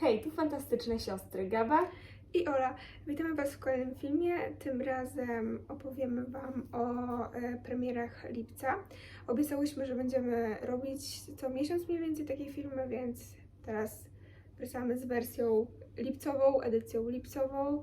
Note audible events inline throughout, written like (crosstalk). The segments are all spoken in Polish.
Hej, tu fantastyczne siostry Gaba. I Ola, witamy Was w kolejnym filmie. Tym razem opowiemy Wam o e, premierach lipca. Obiecałyśmy, że będziemy robić co miesiąc mniej więcej takie filmy, więc teraz wracamy z wersją lipcową, edycją lipcową.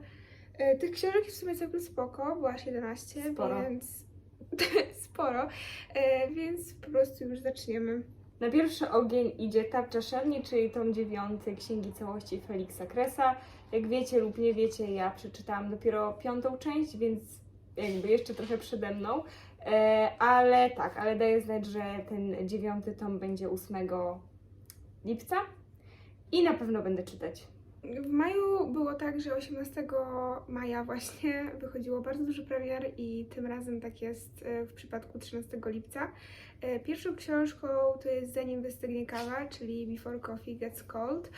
E, tych książek jest w sumie całkiem spoko, było aż 11, Sporo. więc (laughs) sporo, e, więc po prostu już zaczniemy. Na pierwszy ogień idzie Tarcza Szarni, czyli tom dziewiąty Księgi Całości Feliksa Kresa. Jak wiecie lub nie wiecie, ja przeczytałam dopiero piątą część, więc jakby jeszcze trochę przede mną. E, ale tak, ale daję znać, że ten dziewiąty tom będzie 8 lipca i na pewno będę czytać. W maju było tak, że 18 maja właśnie (laughs) wychodziło bardzo dużo premier i tym razem tak jest e, w przypadku 13 lipca. E, Pierwszą książką to jest Zanim wystygnie kawa, czyli Before Coffee Gets Cold.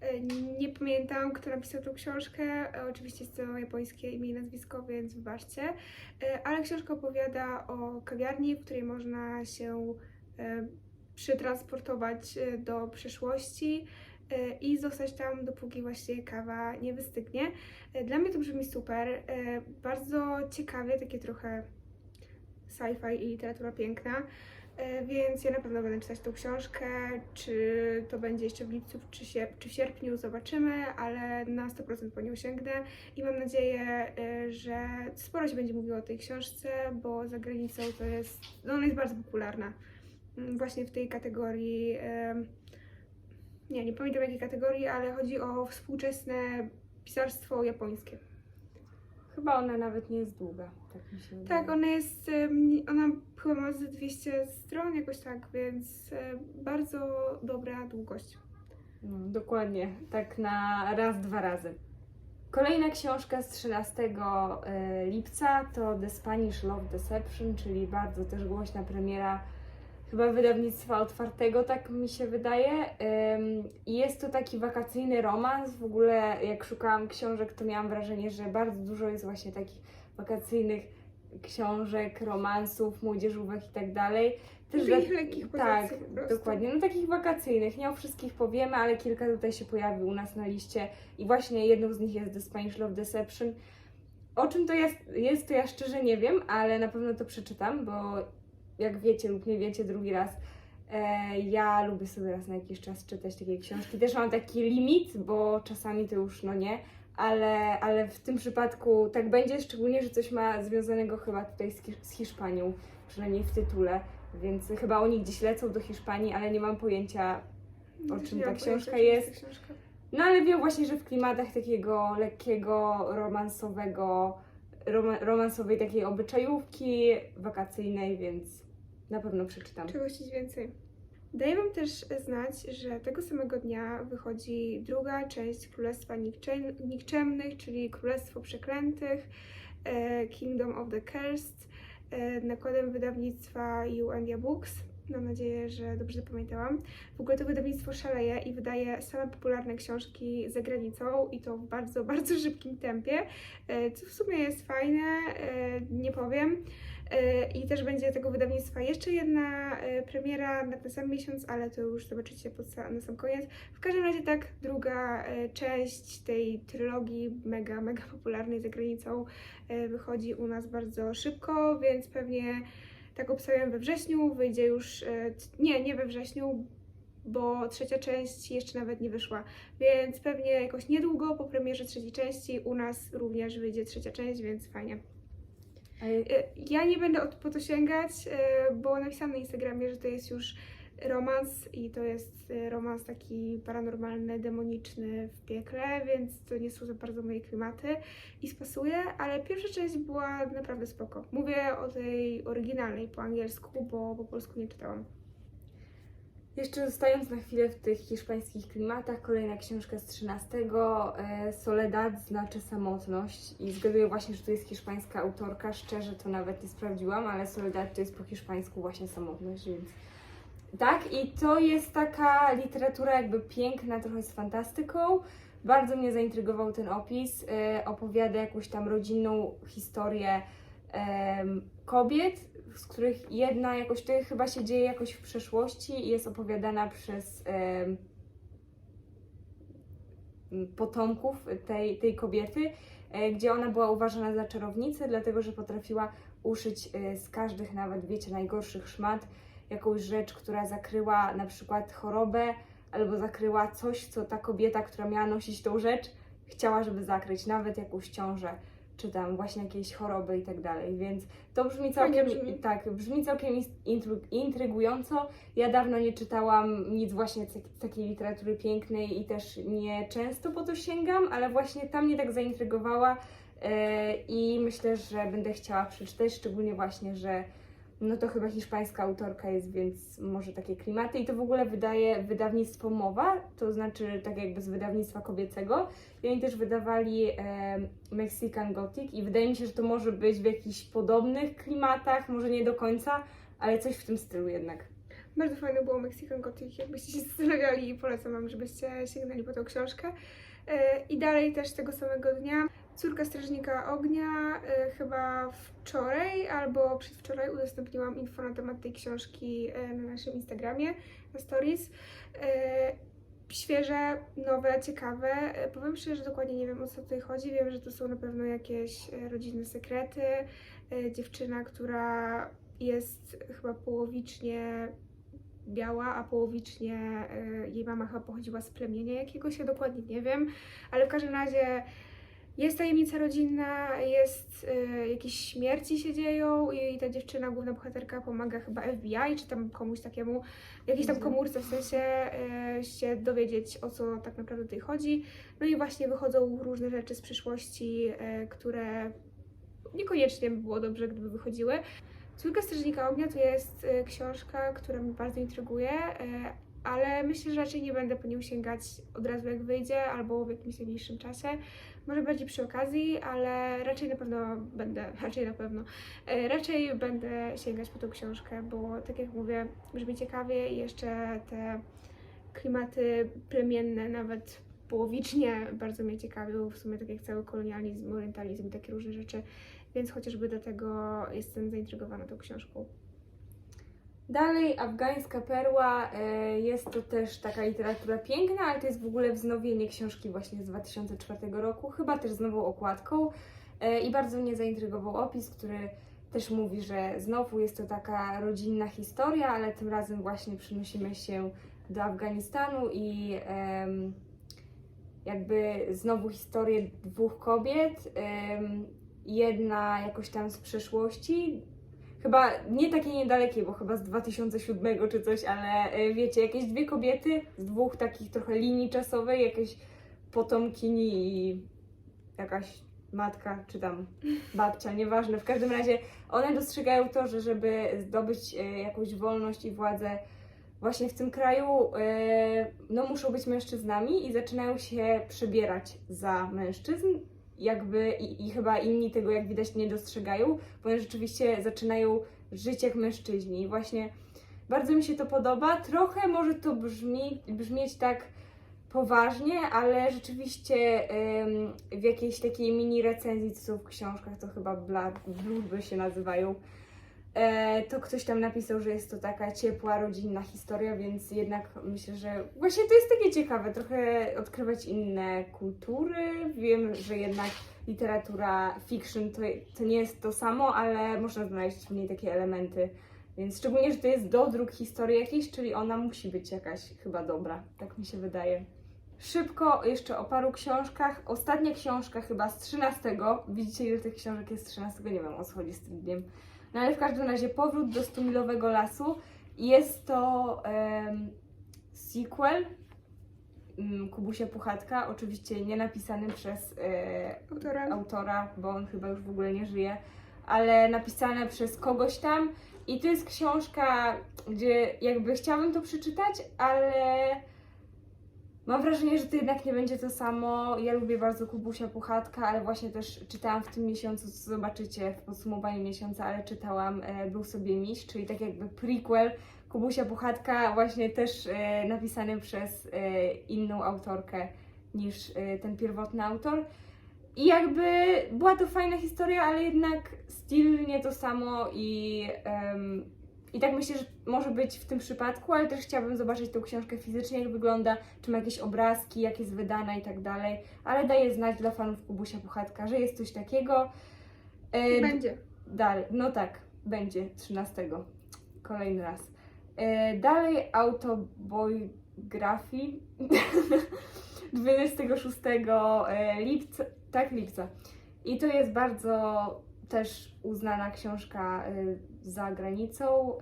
E, Nie pamiętam, kto napisał tą książkę. Oczywiście jest to japońskie imię i nazwisko, więc wybaczcie. Ale książka opowiada o kawiarni, w której można się przetransportować do przeszłości i zostać tam, dopóki właśnie kawa nie wystygnie. E, Dla mnie to brzmi super. e, Bardzo ciekawie, takie trochę sci-fi i literatura piękna. Więc ja na pewno będę czytać tą książkę. Czy to będzie jeszcze w lipcu, czy, się, czy w sierpniu, zobaczymy, ale na 100% po nią sięgnę i mam nadzieję, że sporo się będzie mówiło o tej książce, bo za granicą to jest, no ona jest bardzo popularna. Mm, Właśnie w tej kategorii. Nie, nie pamiętam jakiej kategorii, ale chodzi o współczesne pisarstwo japońskie. Chyba ona nawet nie jest długa, tak mi się. Tak, ona jest, ona chyba ma ze 200 stron jakoś tak, więc bardzo dobra długość. No, dokładnie, tak na raz, dwa razy. Kolejna książka z 13 e, lipca to The Spanish Love Deception, czyli bardzo też głośna premiera chyba wydawnictwa otwartego, tak mi się wydaje. I jest to taki wakacyjny romans. W ogóle jak szukałam książek, to miałam wrażenie, że bardzo dużo jest właśnie takich wakacyjnych książek, romansów, młodzieżówek i tak dalej. Takich dla- lekkich Tak, dokładnie. No takich wakacyjnych. Nie o wszystkich powiemy, ale kilka tutaj się pojawi u nas na liście i właśnie jedną z nich jest The Spanish Love Deception. O czym to jest, jest to ja szczerze nie wiem, ale na pewno to przeczytam, bo jak wiecie lub nie wiecie drugi raz, e, ja lubię sobie raz na jakiś czas czytać takie książki. Też mam taki limit, bo czasami to już no nie, ale, ale w tym przypadku tak będzie, szczególnie, że coś ma związanego chyba tutaj z, z Hiszpanią, przynajmniej w tytule, więc chyba oni gdzieś lecą do Hiszpanii, ale nie mam pojęcia O czym ta książka jest? no ale wiem właśnie, że w klimatach takiego lekkiego, romansowego, roma, romansowej takiej obyczajówki wakacyjnej, więc na pewno przeczytam. Czego chcieć więcej? Daję Wam też znać, że tego samego dnia wychodzi druga część Królestwa Nikczem- Nikczemnych, czyli Królestwo Przeklętych, e, Kingdom of the Cursed, e, nakładem wydawnictwa You and Your Books. Mam nadzieję, że dobrze zapamiętałam. W ogóle to wydawnictwo szaleje i wydaje same popularne książki za granicą i to w bardzo, bardzo szybkim tempie, e, co w sumie jest fajne, nie powiem. E, I też będzie tego wydawnictwa jeszcze jedna e, premiera na ten sam miesiąc, ale to już zobaczycie na sam koniec. W każdym razie tak, druga e, część tej trylogii mega, mega (laughs) popularnej za granicą wychodzi u nas bardzo szybko, więc pewnie tak obstawiam we wrześniu, wyjdzie już, nie, nie we wrześniu, bo trzecia część jeszcze nawet nie wyszła, więc pewnie jakoś niedługo po premierze trzeciej części u nas również wyjdzie trzecia część, więc fajnie. E, Ja nie będę po to sięgać, e, bo napisałam na Instagramie, że to jest już romans i to jest e, romans taki paranormalny, demoniczny w piekle, więc to nie są za bardzo moje klimaty i spasuje, ale pierwsza część była naprawdę spoko. Mówię o tej oryginalnej po angielsku, bo po polsku nie czytałam. Jeszcze zostając na chwilę w tych hiszpańskich klimatach, kolejna książka z 13. e, Soledad znaczy samotność i zgaduję właśnie, że to jest hiszpańska autorka. Szczerze to nawet nie sprawdziłam, ale Soledad to jest po hiszpańsku właśnie samotność, więc tak. I to jest taka literatura jakby piękna, trochę z fantastyką. Bardzo mnie zaintrygował ten opis. E, opowiada jakąś tam rodzinną historię kobiet, z których jedna jakoś, to chyba się dzieje jakoś w przeszłości i jest opowiadana przez potomków tej, tej kobiety, e, gdzie ona była uważana za czarownicę, dlatego że potrafiła uszyć e, z każdych nawet, wiecie, najgorszych szmat jakąś rzecz, która zakryła na przykład chorobę albo zakryła coś, co ta kobieta, która miała nosić tą rzecz, chciała, żeby zakryć, nawet jakąś ciążę, czy tam właśnie jakieś choroby i tak dalej, więc to brzmi całkiem, brzmi. tak, brzmi całkiem intrygująco. Ja dawno nie czytałam nic właśnie z takiej literatury pięknej i też nie często po to sięgam, ale właśnie ta mnie tak zaintrygowała e, i myślę, że będę chciała przeczytać, szczególnie właśnie, że no to chyba hiszpańska autorka jest, więc może takie klimaty. I to w ogóle wydaje wydawnictwo Mowa, to znaczy tak jakby z wydawnictwa kobiecego. I oni też wydawali e, Mexican Gothic i wydaje mi się, że to może być w jakichś podobnych klimatach, może nie do końca, ale coś w tym stylu jednak. Bardzo fajne było Mexican Gothic, jakbyście się zastanawiali i polecam Wam, żebyście sięgnęli po tą książkę. E, I dalej też tego samego dnia Córka Strażnika Ognia e, chyba wczoraj albo przedwczoraj udostępniłam info na temat tej książki e, na naszym Instagramie, na stories. E, Świeże, nowe, ciekawe. Powiem szczerze, że dokładnie nie wiem o co tutaj chodzi. Wiem, że to są na pewno jakieś rodzinne sekrety. Dziewczyna, która jest chyba połowicznie biała, a połowicznie jej mama chyba pochodziła z plemienia jakiegoś, ja dokładnie nie wiem, ale w każdym razie jest tajemnica rodzinna, jest e, jakieś śmierci się dzieją i ta dziewczyna, główna bohaterka pomaga chyba FBI, czy tam komuś takiemu, jakiejś tam Mhm. komórce w sensie e, się dowiedzieć o co tak naprawdę tutaj chodzi. No i właśnie wychodzą różne rzeczy z przyszłości, e, które niekoniecznie by było dobrze, gdyby wychodziły. Córka Strażnika Ognia to jest e, książka, która mnie bardzo intryguje, e, ale myślę, że raczej nie będę po nią sięgać od razu jak wyjdzie, albo w jakimś najbliższym czasie. Może bardziej przy okazji, ale raczej na pewno będę, (laughs) raczej na pewno, e, raczej będę sięgać po tą książkę, bo tak jak mówię, brzmi ciekawie i jeszcze te klimaty plemienne, nawet połowicznie bardzo mnie ciekawią, w sumie tak jak cały kolonializm, orientalizm i takie różne rzeczy, więc chociażby dlatego jestem zaintrygowana tą książką. Dalej, Afgańska Perła e, jest to też taka literatura piękna, ale to jest w ogóle wznowienie książki właśnie z 2004 roku, chyba też z nową okładką. E, i bardzo mnie zaintrygował opis, który też mówi, że znowu jest to taka rodzinna historia, ale tym razem właśnie przenosimy się do Afganistanu i jakby znowu historię dwóch kobiet, jedna jakoś tam z przeszłości, chyba nie takiej niedalekiej, bo chyba z 2007 czy coś, ale e, wiecie, jakieś dwie kobiety z dwóch takich trochę linii czasowej, jakieś potomkini i jakaś matka, czy tam babcia, nieważne. W każdym razie one dostrzegają to, że żeby zdobyć e, jakąś wolność i władzę właśnie w tym kraju, e, no muszą być mężczyznami i zaczynają się przebierać za mężczyzn. Jakby i, i chyba inni tego, jak widać, nie dostrzegają, bo rzeczywiście zaczynają żyć jak mężczyźni. I właśnie bardzo mi się to podoba. Trochę może to brzmi, brzmieć tak poważnie, ale rzeczywiście em, w jakiejś takiej mini recenzji, co są w książkach, to chyba bluźby się nazywają, to ktoś tam napisał, że jest to taka ciepła, rodzinna historia, więc jednak myślę, że właśnie to jest takie ciekawe, trochę odkrywać inne kultury. Wiem, że jednak literatura fiction to, to nie jest to samo, ale można znaleźć w niej takie elementy. Więc szczególnie, że to jest dodruk historii jakiejś, czyli ona musi być jakaś chyba dobra, tak mi się wydaje. Szybko jeszcze o paru książkach. Ostatnia książka chyba z 13. Widzicie, ile tych książek jest z 13? Nie wiem o co chodzi z tym dniem. No ale w każdym razie powrót do Stumilowego Lasu. Jest to em, sequel mm, Kubusia Puchatka, oczywiście nie napisany przez e, Autora autora, bo on chyba już w ogóle nie żyje, ale napisane przez kogoś tam. I to jest książka, gdzie jakby chciałabym to przeczytać, ale mam wrażenie, że to jednak nie będzie to samo. Ja lubię bardzo Kubusia Puchatka, ale właśnie też czytałam w tym miesiącu, co zobaczycie w podsumowaniu miesiąca, ale czytałam e, Był sobie miś, czyli tak jakby prequel Kubusia Puchatka, właśnie też e, napisany przez e, inną autorkę niż ten pierwotny autor. I jakby była to fajna historia, ale jednak styl nie to samo i em, I tak myślę, że może być w tym przypadku, ale też chciałabym zobaczyć tą książkę fizycznie, jak wygląda, czy ma jakieś obrazki, jak jest wydana i tak dalej. Ale daję znać dla fanów Kubusia Puchatka, że jest coś takiego. E, Będzie. Dalej, no tak, będzie 13. Kolejny raz. E, dalej autobiografii (laughs) 26 e, lipca, tak, lipca. I to jest bardzo też uznana książka e, za granicą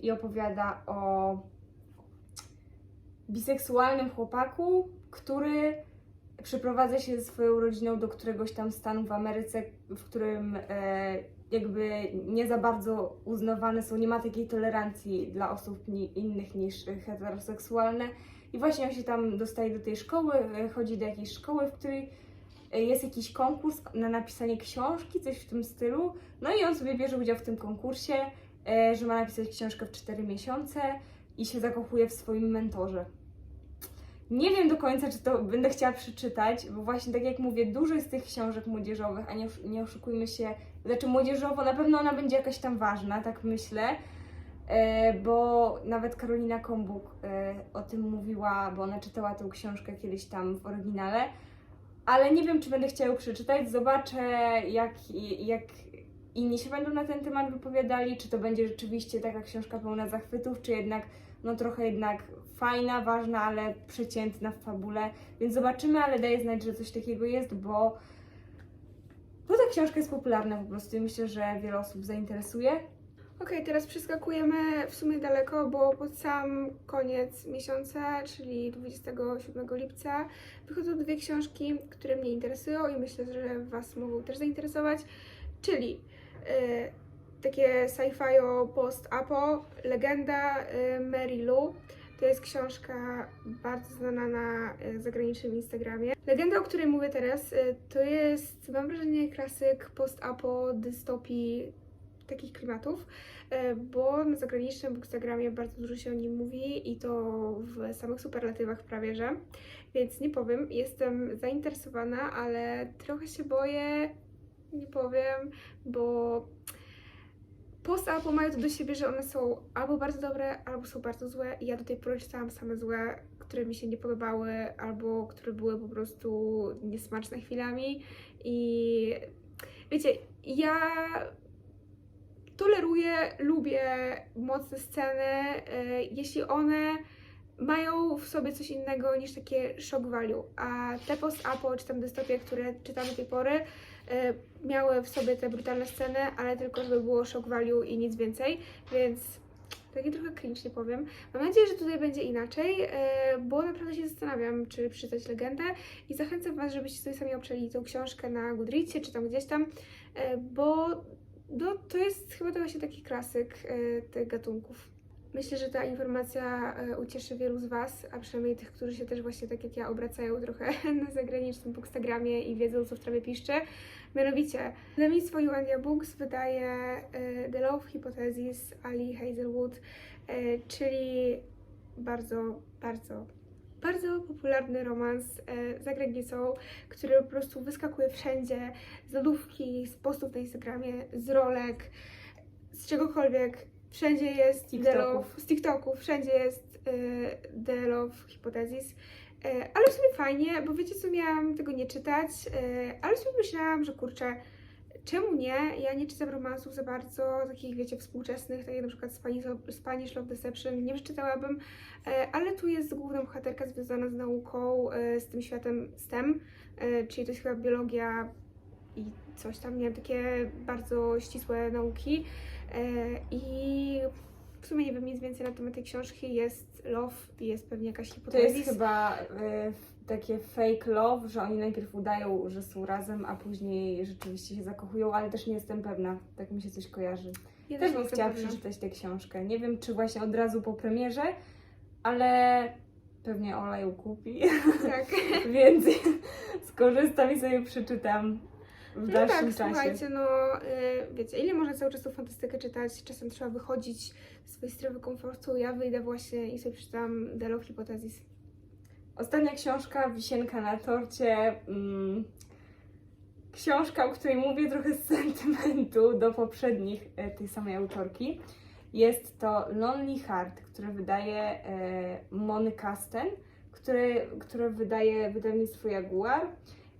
i opowiada o biseksualnym chłopaku, który przeprowadza się ze swoją rodziną do któregoś tam stanu w Ameryce, w którym e, jakby nie za bardzo uznawane są, nie ma takiej tolerancji dla osób innych niż heteroseksualne. I właśnie on się tam dostaje do tej szkoły, e, chodzi do jakiejś szkoły, w której jest jakiś konkurs na napisanie książki, coś w tym stylu. No i on sobie bierze udział w tym konkursie, e, że ma napisać książkę w 4 miesiące i się zakochuje w swoim mentorze. Nie wiem do końca, czy to będę chciała przeczytać, bo właśnie tak jak mówię, dużo jest tych książek młodzieżowych, a nie, nie oszukujmy się, znaczy młodzieżowo na pewno ona będzie jakaś tam ważna, tak myślę, e, bo nawet Karolina Kombuk e, o tym mówiła, bo ona czytała tę książkę kiedyś tam w oryginale, ale nie wiem, czy będę chciała ją przeczytać, zobaczę jak, jak inni się będą na ten temat wypowiadali, czy to będzie rzeczywiście taka książka pełna zachwytów, czy jednak no trochę jednak fajna, ważna, ale przeciętna w fabule, więc zobaczymy, ale daję znać, że coś takiego jest, bo bo ta książka jest popularna po prostu i myślę, że wiele osób zainteresuje. Okej, teraz przeskakujemy w sumie daleko, bo pod sam koniec miesiąca, czyli 27 lipca, wychodzą dwie książki, które mnie interesują i myślę, że Was mogą też zainteresować, czyli e, takie sci-fi post-apo, Legenda e, Mary Lou. To jest książka bardzo znana na e, zagranicznym Instagramie. Legenda, o której mówię teraz, e, to jest, mam wrażenie, klasyk post-apo dystopii takich klimatów, e, bo na zagranicznym Bookstagramie bardzo dużo się o nim mówi i to w samych superlatywach prawie, że. Więc nie powiem, jestem zainteresowana, ale trochę się boję, nie powiem, bo post-apo mają to do siebie, że one są albo bardzo dobre, albo są bardzo złe i ja do tej pory czytałam same złe, które mi się nie podobały, albo które były po prostu niesmaczne chwilami i wiecie, ja toleruję, lubię mocne sceny, e, jeśli one mają w sobie coś innego niż takie shock value, a te post-apo czy tam dystopie, które czytam do tej pory, e, miały w sobie te brutalne sceny, ale tylko żeby było shock value i nic więcej, więc taki trochę cringe, nie powiem. Mam nadzieję, że tutaj będzie inaczej, e, bo naprawdę się zastanawiam, czy przeczytać legendę i zachęcam Was, żebyście sobie sami obczeli tą książkę na Goodreadsie, czy tam gdzieś tam, bo no, to jest chyba to właśnie taki klasyk e, tych gatunków. Myślę, że ta informacja e, ucieszy wielu z Was, a przynajmniej tych, którzy się też właśnie tak jak ja obracają trochę (laughs) na zagranicznym bookstagramie i wiedzą, co w trawie piszczy. Mianowicie, wydawnictwo Juandia Books wydaje e, The Love Hypothesis Ali Hazelwood, czyli bardzo, bardzo, bardzo popularny romans e, za granicą, który po prostu wyskakuje wszędzie, z lodówki, z postów na Instagramie, z rolek, z czegokolwiek. Wszędzie jest The TikToków. Love, z TikToków, wszędzie jest e, The Love Hypothesis. E, ale w sumie fajnie, bo wiecie co, miałam tego nie czytać, e, ale sobie myślałam, że kurczę, czemu nie? Ja nie czytam romansów za bardzo, takich wiecie, współczesnych, tak jak na przykład Spanish, Spanish Love Deception, nie przeczytałabym, e, ale tu jest główna bohaterka związana z nauką, e, z tym światem STEM, e, czyli to jest chyba biologia i coś tam, nie wiem, takie bardzo ścisłe nauki. I w sumie nie wiem nic więcej na temat tej książki. Jest love i jest pewnie jakaś To hipotezis. jest chyba y, takie fake love, że oni najpierw udają, że są razem, a później rzeczywiście się zakochują, ale też nie jestem pewna. Tak mi się coś kojarzy. Ja Też nie bym jestem chciała pewna. przeczytać tę książkę. Nie wiem, czy właśnie od razu po premierze, ale pewnie Ola ją kupi, Tak. (laughs) więc skorzystam i sobie przeczytam w No dalszym tak, czasie. słuchajcie, no y, wiecie, ile można cały czas tą fantastykę czytać? Czasem trzeba wychodzić z swojej strefy komfortu. Ja wyjdę właśnie i sobie przeczytam The Love Hypothesis. Ostatnia książka, Wisienka na torcie. Mm, książka, o której mówię trochę z sentymentu do poprzednich e, tej samej autorki. Jest to Lonely Heart, które wydaje e, Mony Kasten, które, które wydaje wydawnictwo Jaguar.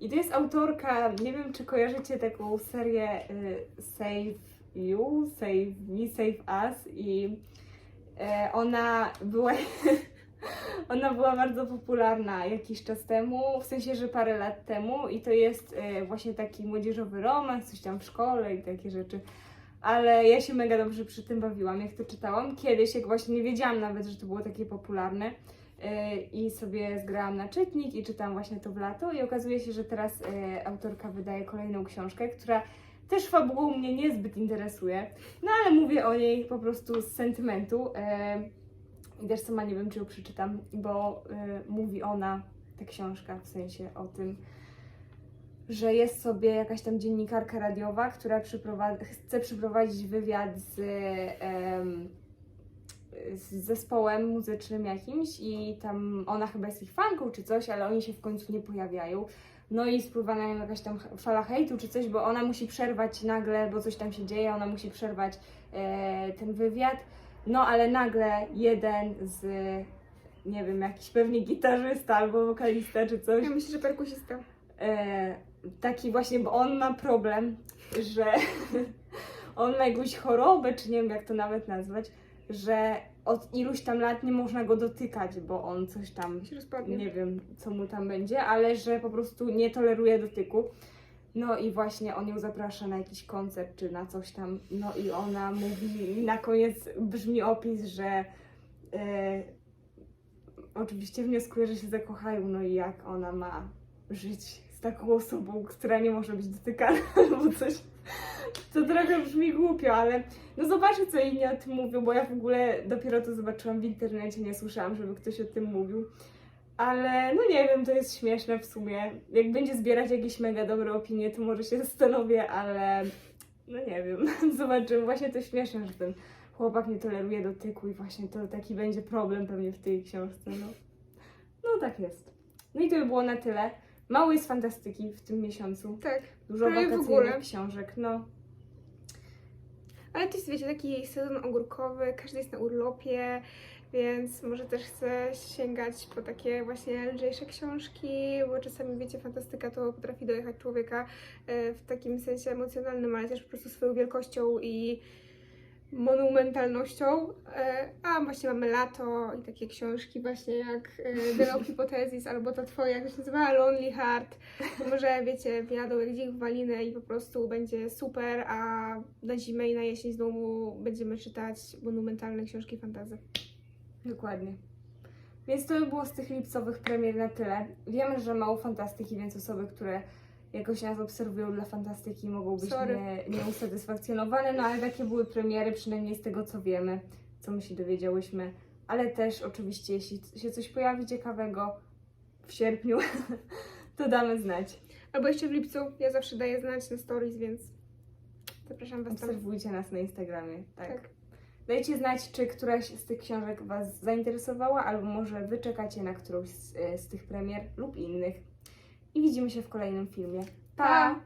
I to jest autorka, nie wiem czy kojarzycie taką serię y, Save You, Save Me, Save Us i e, ona była (laughs) ona była bardzo popularna jakiś czas temu, w sensie, że parę lat temu i to jest e, właśnie taki młodzieżowy romans, coś tam w szkole i takie rzeczy. Ale ja się mega dobrze przy tym bawiłam, jak to czytałam. Kiedyś, jak właśnie nie wiedziałam nawet, że to było takie popularne i sobie zgrałam na czytnik i czytałam właśnie to w lato i okazuje się, że teraz e, autorka wydaje kolejną książkę, która też fabułą mnie niezbyt interesuje, no ale mówię o niej po prostu z sentymentu. E, i też sama nie wiem, czy ją przeczytam, bo mówi ona, ta książka, w sensie o tym, że jest sobie jakaś tam dziennikarka radiowa, która przyprowadza, chce przeprowadzić wywiad z, z zespołem muzycznym jakimś i tam ona chyba jest ich fanką czy coś, ale oni się w końcu nie pojawiają. No i spływa na nią jakaś tam fala hejtu czy coś, bo ona musi przerwać nagle, bo coś tam się dzieje, ona musi przerwać e, ten wywiad. No ale nagle jeden z, nie wiem, jakiś pewnie gitarzysta albo wokalista czy coś, Ja myślę, że perkusista. e, taki właśnie, bo on ma problem, że (laughs) on ma jakąś chorobę, czy nie wiem jak to nawet nazwać, że od iluś tam lat nie można go dotykać, bo on coś tam nie wiem, co mu tam będzie, ale że po prostu nie toleruje dotyku. No i właśnie on ją zaprasza na jakiś koncert czy na coś tam. No i ona mówi, na koniec brzmi opis, że e, oczywiście wnioskuje, że się zakochają. No i jak ona ma żyć z taką osobą, która nie może być dotykana (laughs) albo coś. To brzmi głupio, ale no zobaczę, co inni o tym mówią, bo ja w ogóle dopiero to zobaczyłam w internecie, nie słyszałam, żeby ktoś o tym mówił. Ale no nie wiem, to jest śmieszne w sumie. Jak będzie zbierać jakieś mega dobre opinie, to może się zastanowię, ale no nie wiem, (laughs) zobaczymy. Właśnie to śmieszne, że ten chłopak nie toleruje dotyku i właśnie to taki będzie problem pewnie w tej książce. No, no tak jest. No i to by było na tyle. Mało jest fantastyki w tym miesiącu. Tak. Dużo Prawie w wakacyjnych ogóle. książek, no. Ale to jest, wiecie, taki sezon ogórkowy, każdy jest na urlopie, więc może też chce sięgać po takie właśnie lżejsze książki, bo czasami, wiecie, fantastyka to potrafi dojechać człowieka e, w takim sensie emocjonalnym, ale też po prostu swoją wielkością i monumentalnością. E, A właśnie mamy lato i takie książki właśnie jak e, The Low Hypothesis albo ta twoja, jak to się nazywa, Lonely Heart. Może wiecie, wjadą jak dzik w walinę i po prostu będzie super, a na zimę i na jesień znowu będziemy czytać monumentalne książki fantazy. Dokładnie. Więc to by było z tych lipcowych premier na tyle. Wiemy, że mało fantastyki, więc osoby, które jakoś nas obserwują dla fantastyki mogą być Sorry. nie, nieusatysfakcjonowane, no ale takie były premiery, przynajmniej z tego co wiemy, co my się dowiedziałyśmy. Ale też oczywiście, jeśli się coś pojawi ciekawego w sierpniu, (laughs) to damy znać. Albo jeszcze w lipcu, ja zawsze daję znać na stories, więc zapraszam Was tam. Obserwujcie nas na Instagramie. Tak. Tak. Dajcie znać, czy któraś z tych książek Was zainteresowała, albo może Wy czekacie na którąś z, z tych premier lub innych. I widzimy się w kolejnym filmie. Pa!